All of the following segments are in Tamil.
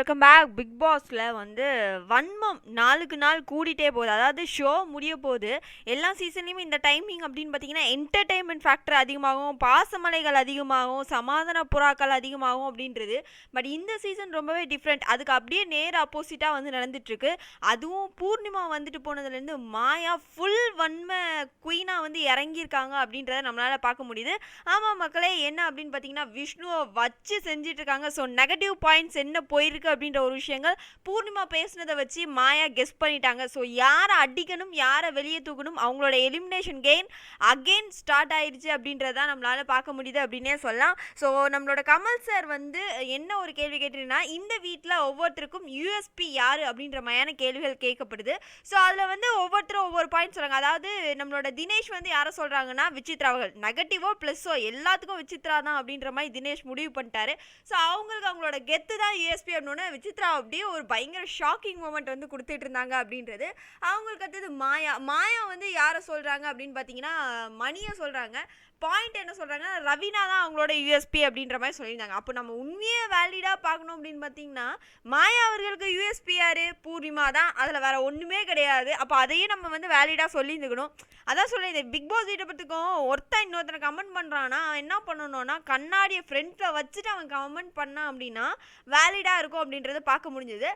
வெல்கம் பேக் பிக் பாஸில் வந்து வன்மம் நாளுக்கு நாள் கூடிட்டே போகுது. அதாவது ஷோ முடிய போகுது. எல்லா சீசன்லேயுமே இந்த டைமிங் அப்படின்னு பார்த்தீங்கன்னா என்டர்டெயின்மெண்ட் ஃபேக்டர் அதிகமாகும் பாசமலைகள் அதிகமாகும் சமாதான புறாக்கள் அதிகமாகும் அப்படின்றது. பட் இந்த சீசன் ரொம்பவே டிஃப்ரெண்ட் அதுக்கு அப்படியே நேர் ஆப்போசிட்டாக வந்து நடந்துட்டுருக்கு. அதுவும் பூர்ணிமா வந்துட்டு போனதுலேருந்து மாயா ஃபுல் வன்ம குயினாக வந்து இறங்கியிருக்காங்க அப்படின்றத நம்மளால் பார்க்க முடியுது. ஆமாம் மக்களே என்ன அப்படின்னு பார்த்தீங்கன்னா விஷ்ணுவை வச்சு செஞ்சிட்ருக்காங்க ஸோ நெகட்டிவ் பாயிண்ட்ஸ் என்ன போயிருக்கு அப்படின்ற ஒரு விஷயங்கள் பூர்ணிமா பேசுனதை வச்சு மாயா கெஸ் பண்ணிட்டாங்க. ஸோ யாரை அடிக்கணும் யாரை வெளியே தூக்கணும் அவங்களோட எலிமினேஷன் கெயின் அகெயின் ஸ்டார்ட் ஆயிடுச்சு அப்படின்றத நம்மளால பார்க்க முடியுது அப்படின்னே சொல்லலாம். ஸோ நம்மளோட கமல் சார் வந்து என்ன ஒரு கேள்வி கேட்டிருந்தா இந்த வீட்டில் ஒவ்வொருத்தருக்கும் யூஎஸ்பி யார் அப்படின்ற மாதிரியான கேள்விகள் கேட்கப்படுது. ஸோ அதில் வந்து ஒவ்வொருத்தரும் ஒவ்வொரு பாயிண்ட் சொல்கிறாங்க அதாவது நம்மளோட தினேஷ் வந்து யாரை சொல்கிறாங்கன்னா விசித்ரா அவர்கள். நெகட்டிவோ ப்ளஸ்ஸோ எல்லாத்துக்கும் விசித்ரா தான் அப்படின்ற மாதிரி தினேஷ் முடிவு பண்ணிட்டாரு. ஸோ அவங்களுக்கு அவங்களோட கெத்து தான் யூஎஸ்பி அப்படின்னு விசித்ரா அப்படியே ஒரு பயங்கர ஷாக்கிங் மூமெண்ட் வந்து கொடுத்துட்டு இருந்தாங்க அப்படின்றது. அவங்களுக்கு அடுத்தது மாயா. மாயா வந்து யாரை சொல்கிறாங்க அப்படின்னு பார்த்தீங்கன்னா மணியை சொல்கிறாங்க பாயிண்ட் என்ன சொல்கிறாங்கன்னா ரவீனா தான் அவங்களோட யூஎஸ்பி அப்படின்ற மாதிரி சொல்லியிருந்தாங்க. அப்போ நம்ம உண்மையை வேலிடாக பார்க்கணும் அப்படின்னு பார்த்தீங்கன்னா மாயா அவர்களுக்கு யூஎஸ்பி யார்? பூர்ணிமா தான். அதில் வேற ஒன்றுமே கிடையாது. அப்போ அதையும் நம்ம வந்து வேலிடாக சொல்லியிருந்துக்கணும். அதான் சொல்லியிருந்தேன் பிக் பாஸ் வீட்டை பற்றிக்கும் ஒருத்தன் இன்னொருத்தனை கமெண்ட் பண்ணுறான்னா அவன் என்ன பண்ணணும்னா கண்ணாடியை ஃப்ரண்ட்டில் வச்சுட்டு அவன் கமெண்ட் பண்ணான் அப்படின்னா வேலிடாக இருக்கும் அப்படின்றத பார்க்க முடிஞ்சது.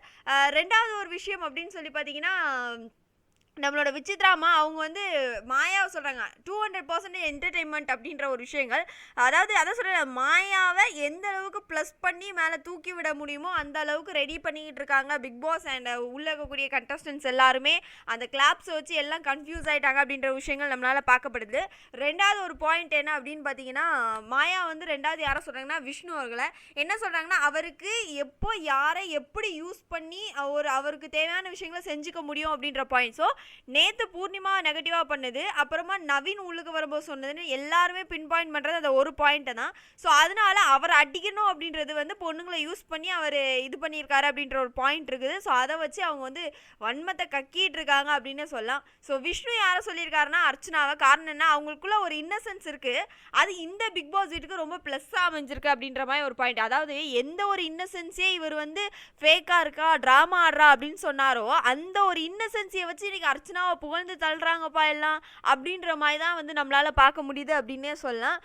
ரெண்டாவது ஒரு விஷயம் அப்படின்னு சொல்லி பார்த்தீங்கன்னா நம்மளோட விசித்ராமா அவங்க வந்து மாயாவை சொல்கிறாங்க டூ ஹண்ட்ரட் பர்சன்டேஜ் என்டர்டெயின்மெண்ட் அப்படின்ற ஒரு விஷயங்கள். அதாவது அதான் சொல்கிற மாயாவை எந்த அளவுக்கு ப்ளஸ் பண்ணி மேலே தூக்கி விட முடியுமோ அந்த அளவுக்கு ரெடி பண்ணிக்கிட்டு இருக்காங்க பிக் பாஸ் அண்ட் உள்ளே இருக்கக்கூடிய கண்டஸ்டன்ஸ் எல்லாருமே. அந்த கிளாப்ஸை வச்சு எல்லாம் கன்ஃபியூஸ் ஆகிட்டாங்க அப்படின்ற விஷயங்கள் நம்மளால் பார்க்கப்படுது. ரெண்டாவது ஒரு பாயிண்ட் என்ன அப்படின்னு பார்த்தீங்கன்னா மாயா வந்து ரெண்டாவது யாரை சொல்கிறாங்கன்னா விஷ்ணு அவர்களை. என்ன சொல்கிறாங்கன்னா அவருக்கு எப்போ யாரை எப்படி யூஸ் பண்ணி ஒரு அவருக்கு தேவையான விஷயங்களை செஞ்சுக்க முடியும் அப்படின்ற பாயிண்ட் ஸோ நேற்று பூர்ணிமா நெகட்டிவாக பண்ணுது. அப்புறமா நவீன் உள்ளுக்கு வரும்போது சொன்னதுன்னு எல்லாருமே பின் பாயிண்ட் பண்ணுறது அந்த ஒரு பாயிண்ட்டை தான். ஸோ அதனால அவரை அடிக்கணும் அப்படின்றது வந்து பொண்ணுங்களை யூஸ் பண்ணி அவர் இது பண்ணியிருக்காரு அப்படின்ற ஒரு பாயிண்ட் இருக்குது. ஸோ அதை வச்சு அவங்க வந்து வன்மத்தை கக்கிட்டு இருக்காங்க அப்படின்னு சொல்லலாம். ஸோ விஷ்ணு யாரை சொல்லியிருக்காருன்னா அர்ச்சனாவை. காரணம் என்ன? அவங்களுக்குள்ள ஒரு இன்னசென்ஸ் இருக்குது அது இந்த பிக் பாஸ் வீட்டுக்கு ரொம்ப ப்ளஸ்ஸாக அமைஞ்சிருக்கு அப்படின்ற மாதிரி ஒரு பாயிண்ட் அதாவது எந்த ஒரு இன்னசென்ஸே இவர் வந்து ஃபேக்காக இருக்கா ட்ராமா ஆடுறா அப்படின்னு சொன்னாரோ அந்த ஒரு இன்னசென்ஸியை வச்சு இன்றைக்கி அர்ச்சனாவை புகழ்ந்து தள்ளுறாங்கப்பா எல்லாம் அப்படின்ற மாதிரி தான் வந்து நம்மளால் பார்க்க முடியுது அப்படின்னே சொல்லலாம்.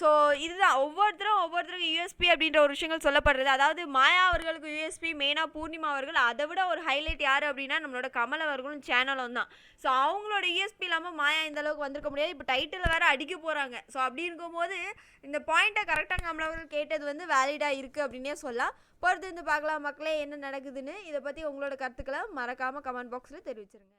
ஸோ இதுதான். ஒவ்வொருத்தரும் ஒவ்வொருத்தருக்கும் யூஎஸ்பி அப்படின்ற ஒரு விஷயங்கள் சொல்லப்படுறது. அதாவது மாயா அவர்களுக்கு யூஎஸ்பி மெயினாக பூர்ணிமா அவர்கள் அதை விட ஒரு ஹைலைட் யார் அப்படின்னா நம்மளோட கமல் அவர்களும் சேனலும் தான். ஸோ அவங்களோட யூஎஸ்பி இல்லாமல் மாயா இந்த அளவுக்கு வந்திருக்க முடியாது. இப்போ டைட்டில் வேறு அடிக்க போகிறாங்க ஸோ அப்படி இருக்கும்போது இந்த பாயிண்ட்டை கரெக்டாக கமல் அவர்கள் கேட்டது வந்து வேலிடாக இருக்குது அப்படின்னே சொல்லலாம். பொறுத்து வந்து பார்க்கலாம் மக்களே என்ன நடக்குதுன்னு. இதை பற்றி உங்களோட கருத்துக்களை மறக்காமல் கமெண்ட் பாக்ஸில் தெரிவிச்சிருங்க.